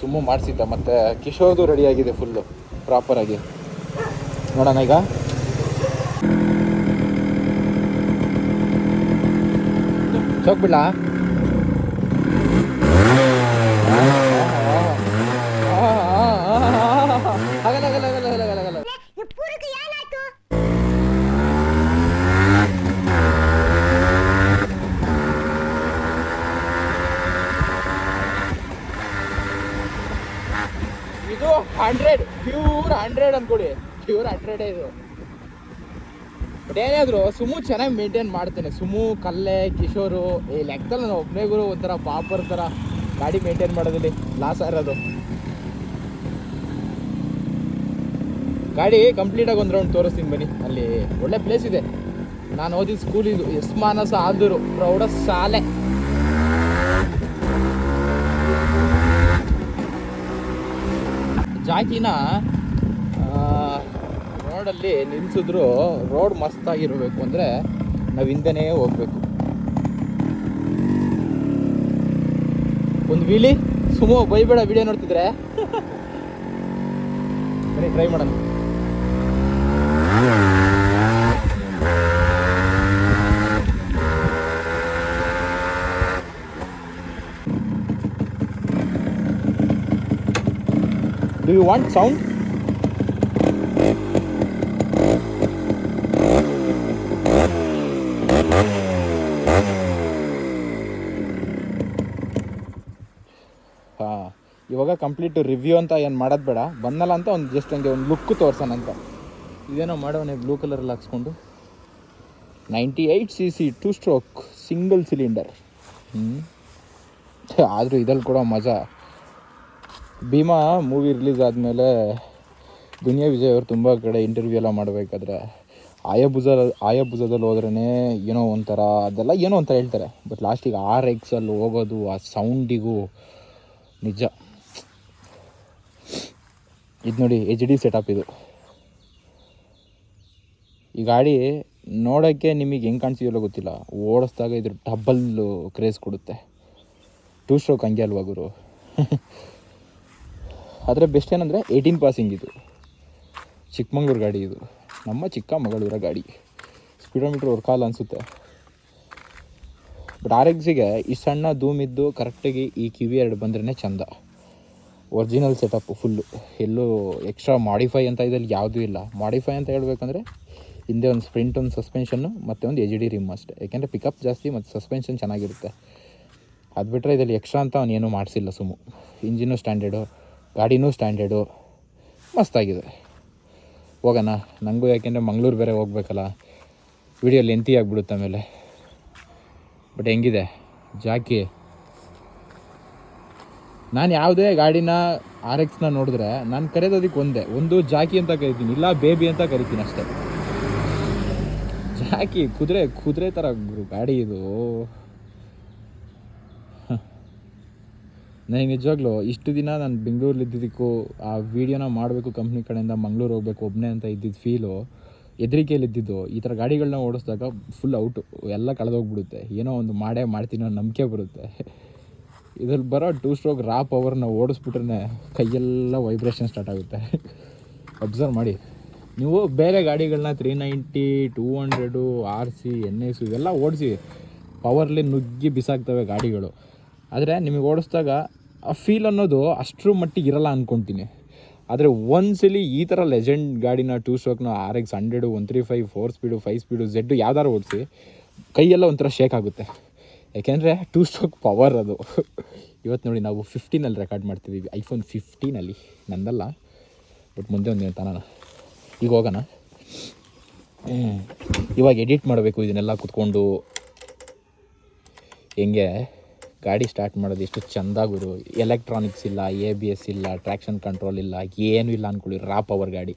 ಸುಮ್ಮ ಮಾಡಿಸಿದ್ದ, ಮತ್ತು ಕಿಶೋರ್ದು ರೆಡಿಯಾಗಿದೆ ಫುಲ್ಲು ಪ್ರಾಪರಾಗಿ ನೋಡೋಣ ಈಗ. ಚೋಕ್ಬಿಡ್ಲಾ ಆಗಲ್ಲ ಆಗಲ್ಲ ಆಗಲ್ಲ ಆಗಲ್ಲ ಆಗಲ್ಲ ಆಗಲ್ಲ ಇದು ಹಂಡ್ರೆಡ್ ಪ್ಯೂರ್ ಅನ್ಕೊಡಿ ಪ್ಯೂರ್ ಇದು. ಬಟ್ ಏನಾದ್ರು ಸುಮು ಚೆನ್ನಾಗಿ ಮೇಂಟೈನ್ ಮಾಡ್ತೇನೆ. ಸುಮು, ಕಲ್ಲೆ, ಕಿಶೋರು ಈ ಲೆಕ್ಕದಲ್ಲಿ ನಾನು ಒಬ್ಬನೇ ಗುರು ಒಂಥರ ಪಾಪರ್ ಥರ ಗಾಡಿ ಮೇಂಟೈನ್ ಮಾಡೋದಿಲ್ಲ ಲಾಸ್ ಇರೋದು. ಗಾಡಿ ಕಂಪ್ಲೀಟಾಗಿ ಒಂದು ರೌಂಡ್ ತೋರಿಸ್ತೀನಿ ಬನ್ನಿ. ಅಲ್ಲಿ ಒಳ್ಳೆ ಪ್ಲೇಸ್ ಇದೆ. ನಾನು ಓದಿದ ಸ್ಕೂಲ್ ಇದು ಎಸ್ ಮಾನಸ ಆದೂರು ಪ್ರೌಢ ಶಾಲೆ ಜಾಕಿನ ರೋಡಲ್ಲಿ ನಿಲ್ಲಿಸಿದ್ರು ರೋಡ್ ಮಸ್ತಾಗಿರಬೇಕು ಅಂದರೆ ನಾವು ಹಿಂದೆನೇ ಹೋಗ್ಬೇಕು. ಒಂದು ವೀಲಿ? ಸುಮೋ, ಬೈಬೇಡ, ವಿಡಿಯೋ ನೋಡ್ತಿದ್ರೆ. ಬನ್ನಿ ಟ್ರೈ ಮಾಡೋಣ. Do you want sound? ಹಾಂ. ಇವಾಗ ಕಂಪ್ಲೀಟ್ ರಿವ್ಯೂ ಅಂತ ಏನು ಮಾಡೋದು ಬೇಡ. ಬಂದಲ್ಲ ಅಂತ ಒಂದು ಜಸ್ಟ್ ಹಂಗೆ ಒಂದು ಲುಕ್ ತೋರ್ಸೋಣ ಅಂತ. ಇದೇನೋ ಮಾಡೋಣ ಬ್ಲೂ ಕಲರಲ್ಲಿ ಹಾಕ್ಸ್ಕೊಂಡು. Ninety eight C C two stroke single cylinder ಹ್ಞೂ ಆದರೂ ಇದ್ರಲ್ಲಿ ಕೂಡ ಮಜಾ. ಭೀಮಾ ಮೂವಿ ರಿಲೀಸ್ ಆದಮೇಲೆ ದುನಿಯಾ ವಿಜಯ್ ಅವರು ತುಂಬ ಕಡೆ ಇಂಟರ್ವ್ಯೂ ಎಲ್ಲ ಮಾಡಬೇಕಾದ್ರೆ ಆಯಭುಜ ಆಯಭುಜದಲ್ಲಿ ಹೋದ್ರೇ ಏನೋ ಒಂಥರ ಅದೆಲ್ಲ ಏನೋ ಒಂಥರ ಹೇಳ್ತಾರೆ. ಬಟ್ ಲಾಸ್ಟಿಗೆ ಆರ್ ಎಕ್ಸಲ್ಲಿ ಹೋಗೋದು, ಆ ಸೌಂಡಿಗೂ ನಿಜ. ಇದು ನೋಡಿ ಎಚ್ ಡಿ ಸೆಟಪ್ ಇದು. ಈ ಗಾಡಿ ನೋಡೋಕ್ಕೆ ನಿಮಗೆ ಹೆಂಗೆ ಕಾಣಿಸಿದೆಯಲ್ಲ ಗೊತ್ತಿಲ್ಲ. ಓಡಿಸ್ದಾಗ ಇದ್ರ ಡಬಲ್ ಕ್ರೇಜ್ ಕೊಡುತ್ತೆ. ಟೂ ಸ್ಟ್ರೋಕ್ ಹಂಗೆ ಅಲ್ವಾ ಗುರು? ಆದರೆ ಬೆಸ್ಟ್ ಏನಂದರೆ ಏಯ್ಟೀನ್ ಪಾಸಿಂಗ್ ಇದು. ಚಿಕ್ಕಮಂಗ್ಳೂರು ಗಾಡಿ ಇದು. ನಮ್ಮ ಚಿಕ್ಕಮಗಳೂರ ಗಾಡಿ. ಸ್ಪೀಡೋಮೀಟ್ರ್ ವರ್ಕಾಲ ಅನಿಸುತ್ತೆ. ಬಟ್ ಆರ್ ಎಕ್ಸಿಗೆ ಈ ಸಣ್ಣ ಧೂಮ್ ಇದ್ದು ಕರೆಕ್ಟಾಗಿ ಈ ಕಿವಿ ಎರಡು ಬಂದ್ರೇ ಚಂದ. ಒರಿಜಿನಲ್ ಸೆಟಪ್ ಫುಲ್ಲು ಎಲ್ಲೂ ಎಕ್ಸ್ಟ್ರಾ ಮಾಡಿಫೈ ಅಂತ ಇದ್ರಲ್ಲಿ ಯಾವುದೂ ಇಲ್ಲ. ಮಾಡಿಫೈ ಅಂತ ಹೇಳಬೇಕಂದ್ರೆ ಹಿಂದೆ ಒಂದು ಸ್ಪ್ರಿಂಟ್ ಒಂದು ಸಸ್ಪೆನ್ಷನ್ನು ಮತ್ತು ಒಂದು ಎಚ್ ಡಿ ರಿಮ್ ಅಷ್ಟೇ. ಯಾಕೆಂದರೆ ಪಿಕಪ್ ಜಾಸ್ತಿ ಮತ್ತು ಸಸ್ಪೆನ್ಷನ್ ಚೆನ್ನಾಗಿರುತ್ತೆ. ಅದು ಬಿಟ್ಟರೆ ಇದರಲ್ಲಿ ಎಕ್ಸ್ಟ್ರಾ ಅಂತ ಅವನೇನು ಮಾಡಿಸಿಲ್ಲ ಸುಮ್ಮು ಇಂಜಿನು ಸ್ಟ್ಯಾಂಡರ್ಡು ಗಾಡಿನೂ ಸ್ಟ್ಯಾಂಡರ್ಡು ಮಸ್ತಾಗಿದೆ. ಹೋಗೋಣ. ನನಗೂ ಯಾಕೆಂದರೆ ಮಂಗಳೂರು ಬೇರೆ ಹೋಗ್ಬೇಕಲ್ಲ. ವಿಡಿಯೋ ಲೆಂತಿ ಆಗಿಬಿಡುತ್ತೆ ಆಮೇಲೆ. ಬಟ್ ಹೆಂಗಿದೆ? ಜಾಕಿ. ನಾನು ಯಾವುದೇ ಗಾಡಿನ ಆರ್ ಎಕ್ಸ್ನ ನೋಡಿದ್ರೆ ನಾನು ಕರೆಯೋದಕ್ಕೆ ಒಂದೇ. ಒಂದು ಜಾಕಿ ಅಂತ ಕರಿತೀನಿ, ಇಲ್ಲ ಬೇಬಿ ಅಂತ ಕರಿತೀನಿ ಅಷ್ಟೇ. ಜಾಕಿ, ಕುದುರೆ ಕುದುರೆ ಥರ ಗಾಡಿ ಇದು. ನನಗೆ ನಿಜವಾಗ್ಲೂ ಇಷ್ಟು ದಿನ ನಾನು ಬೆಂಗಳೂರಲ್ಲಿ ಇದ್ದಿದ್ದಕ್ಕೂ ಆ ವೀಡಿಯೋನ ಮಾಡಬೇಕು ಕಂಪ್ನಿ ಕಡೆಯಿಂದ ಮಂಗಳೂರು ಹೋಗ್ಬೇಕು ಒಬ್ಬನೇ ಅಂತ ಇದ್ದಿದ್ದು ಫೀಲು ಹೆದರಿಕೆಯಲ್ಲಿ ಇದ್ದಿದ್ದು ಈ ಥರ ಗಾಡಿಗಳನ್ನ ಓಡಿಸಿದಾಗ ಫುಲ್ ಔಟು ಎಲ್ಲ ಕಳೆದೋಗ್ಬಿಡುತ್ತೆ. ಏನೋ ಒಂದು ಮಾಡೇ ಮಾಡ್ತೀನೋ ನಂಬಿಕೆ ಬರುತ್ತೆ. ಇದ್ರಲ್ಲಿ ಬರೋ ಟೂ ಸ್ಟ್ರೋಕ್ ರಾ ಪವರ್ನ ಓಡಿಸ್ಬಿಟ್ರೆ ಕೈಯೆಲ್ಲ ವೈಬ್ರೇಷನ್ ಸ್ಟಾರ್ಟ್ ಆಗುತ್ತೆ. ಅಬ್ಸರ್ವ್ ಮಾಡಿ. ನೀವು ಬೇರೆ ಗಾಡಿಗಳನ್ನ three ninety two hundred R C N S ಇವೆಲ್ಲ ಓಡಿಸಿ ಪವರ್ಲಿ ನುಗ್ಗಿ ಬಿಸಾಕ್ತವೆ ಗಾಡಿಗಳು. ಆದರೆ ನಿಮಗೆ ಓಡಿಸಿದಾಗ ಆ ಫೀಲ್ ಅನ್ನೋದು ಅಷ್ಟರ ಮಟ್ಟಿಗೆ ಇರಲ್ಲ ಅಂದ್ಕೊತೀನಿ ಆದರೆ ಒಂದ್ಸಲಿ ಈ ಥರ ಲೆಜೆಂಡ್ ಗಾಡಿನ two ಸ್ಟ್ರೋಕ್ನ R X hundred one three five four speed five speed Z ಯಾವ್ದಾರು ಓಡಿಸಿ ಕೈಯೆಲ್ಲ ಒಂಥರ ಶೇಕ್ ಆಗುತ್ತೆ. ಯಾಕೆಂದರೆ ಟೂ ಸ್ಟ್ರೋಕ್ ಪವರ್ ಅದು. ಇವತ್ತು ನೋಡಿ ನಾವು ಫಿಫ್ಟೀನಲ್ಲಿ ರೆಕಾರ್ಡ್ ಮಾಡ್ತಿದ್ದೀವಿ ಐಫೋನ್ ಫಿಫ್ಟೀನಲ್ಲಿ ನಂದಲ್ಲ ಬಟ್ ಮುಂದೆ ಒಂದು ತಾನ ಈಗ ಹೋಗೋಣ. ಇವಾಗ ಎಡಿಟ್ ಮಾಡಬೇಕು, ಇದನ್ನೆಲ್ಲ ಕುತ್ಕೊಂಡು. ಹೆಂಗೆ? ಗಾಡಿ ಸ್ಟಾರ್ಟ್ ಮಾಡೋದು ಎಷ್ಟು ಚಂದ ಗುರು ಎಲೆಕ್ಟ್ರಾನಿಕ್ಸ್ ಇಲ್ಲ ಎ ಬಿ ಎಸ್ ಇಲ್ಲ ಟ್ರ್ಯಾಕ್ಷನ್ ಕಂಟ್ರೋಲ್ ಇಲ್ಲ, ಏನೂ ಇಲ್ಲ ಅಂದ್ಕೊಳ್ಳಿ ರಾ ಪವರ್ ಗಾಡಿ.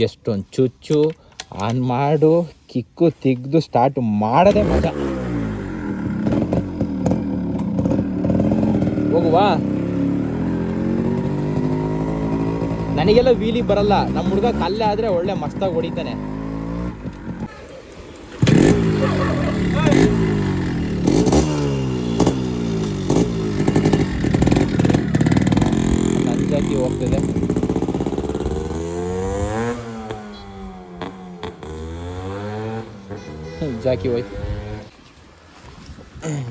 ಜಸ್ಟ್ ಒಂದು ಚುಚ್ಚು ಆನ್ ಮಾಡು, ಕಿಕ್ಕು ತೆಗೆದು ಸ್ಟಾರ್ಟ್ ಮಾಡೋದೇ ಮಜಾ. ಹೋಗುವಾ? ನನಗೆಲ್ಲ ವೀಲಿ ಬರಲ್ಲ. ನಮ್ಮ ಹುಡುಗ ಕಲ್ಲೆ ಆದರೆ ಒಳ್ಳೆ ಮಸ್ತಾಗಿ ಹೊಡಿತಾನೆ. ನಂಜಾಕಿ ಹೋಗ್ತಿದೆ. ಜಾಕಿ ಹೋಯ್.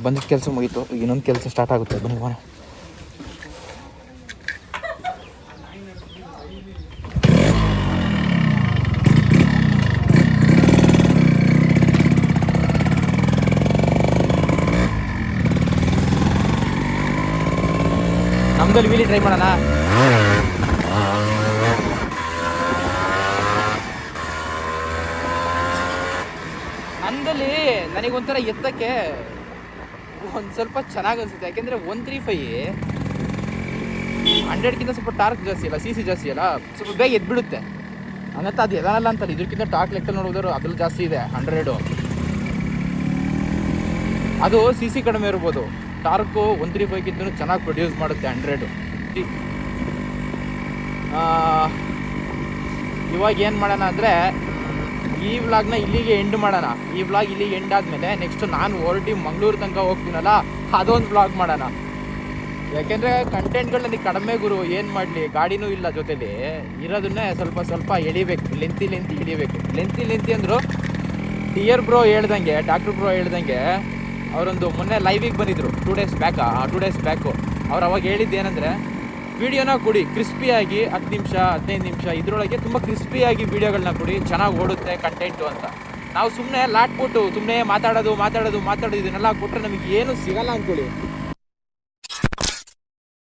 ಬಂದಿದ್ದ ಕೆಲಸ ಮುಗೀತು. ಇನ್ನೊಂದು ಕೆಲಸ ಸ್ಟಾರ್ಟ್ ಆಗುತ್ತೆ. ಬನ್ನಿ ಮನೆ ನಮ್ದಲ್ಲಿ ವೀಲಿ ಟ್ರೈ ಮಾಡೋಣ? ನಂದಲ್ಲಿ ಒಂಥರ ಎತ್ತಕ್ಕೆ ಒಂದು ಸ್ವಲ್ಪ ಚೆನ್ನಾಗಿ ಅನ್ಸುತ್ತೆ. ಯಾಕೆಂದರೆ ಒನ್ ತ್ರೀ ಫೈ ಹಂಡ್ರೆಡ್ಗಿಂತ ಸ್ವಲ್ಪ ಟಾರ್ಕ್ ಜಾಸ್ತಿ ಅಲ್ಲ, ಸಿ ಸಿ ಜಾಸ್ತಿ ಅಲ್ಲ, ಸ್ವಲ್ಪ ಬೇಗ ಎದ್ಬಿಡುತ್ತೆ. ಹಂಗಂತ ಅದು ಎದಾನಲ್ಲ ಅಂತಲ್ಲ ಇದಕ್ಕಿಂತ ಟಾರ್ಕ್ ಲೆಕ್ಕಲ್ಲಿ ನೋಡಿದ್ರು ಅದ್ರಲ್ಲಿ ಜಾಸ್ತಿ ಇದೆ, ಹಂಡ್ರೆಡು. ಅದು ಸಿ ಸಿ ಕಡಿಮೆ ಇರ್ಬೋದು. ಟಾರ್ಕು ಒನ್ ತ್ರೀ ಚೆನ್ನಾಗಿ ಪ್ರೊಡ್ಯೂಸ್ ಮಾಡುತ್ತೆ, ಹಂಡ್ರೆಡು. ಇವಾಗ ಏನು ಮಾಡೋಣ ಅಂದರೆ ಈ ವ್ಲಾಗ್ನ ಇಲ್ಲಿಗೆ ಎಂಡ್ ಮಾಡೋಣ. ಈ ವ್ಲಾಗ್ ಇಲ್ಲಿಗೆ ಎಂಡ್ ಆದಮೇಲೆ ನೆಕ್ಸ್ಟ್ ನಾನು ಹೊರಟಿ ಮಂಗಳೂರು ತನಕ ಹೋಗ್ತೀನಲ್ಲ, ಅದೊಂದು ವ್ಲಾಗ್ ಮಾಡೋಣ. ಯಾಕೆಂದರೆ ಕಂಟೆಂಟ್ಗಳು ನನಗೆ ಕಡಿಮೆ ಗುರು, ಏನು ಮಾಡಲಿ? ಗಾಡಿನೂ ಇಲ್ಲ ಜೊತೆಲಿ. ಇರೋದನ್ನೇ ಸ್ವಲ್ಪ ಸ್ವಲ್ಪ ಎಳಿಬೇಕು ಲೆಂತಿ ಲೆಂತಿ ಎಳಿಬೇಕು. ಲೆಂತಿ ಲೆಂತಿ ಅಂದರು ಟಿಯರ್ ಬ್ರೋ ಹೇಳ್ದಂಗೆ ಡಾಕ್ಟರ್ ಬ್ರೋ ಹೇಳ್ದಂಗೆ, ಅವರೊಂದು ಮೊನ್ನೆ ಲೈವಿಗೆ ಬಂದಿದ್ದರು ಟೂ ಡೇಸ್ ಬ್ಯಾಕಾ ಟೂ ಡೇಸ್ ಬ್ಯಾಕು ಅವ್ರು ಅವಾಗ ಹೇಳಿದ್ದು ಏನಂದರೆ ವಿಡಿಯೋನ ಕೊಡಿ, ಕ್ರಿಸ್ಪಿಯಾಗಿ ಹತ್ತು ನಿಮಿಷ, ಹದಿನೈದು ನಿಮಿಷ, ಇದರೊಳಗೆ ತುಂಬ ಕ್ರಿಸ್ಪಿಯಾಗಿ ವಿಡಿಯೋಗಳನ್ನ ಕೊಡಿ, ಚೆನ್ನಾಗಿ ಓಡುತ್ತೆ ಕಂಟೆಂಟು ಅಂತ. ನಾವು ಸುಮ್ಮನೆ ಲಾಟ್ಬಿಟ್ಟು ಸುಮ್ಮನೆ ಮಾತಾಡೋದು ಮಾತಾಡೋದು ಮಾತಾಡೋದು, ಇದನ್ನೆಲ್ಲ ಕೊಟ್ಟರೆ ನಮಗೆ ಏನು ಸಿಗಲ್ಲ ಅಂದ್ಕೊಳ್ಳಿ.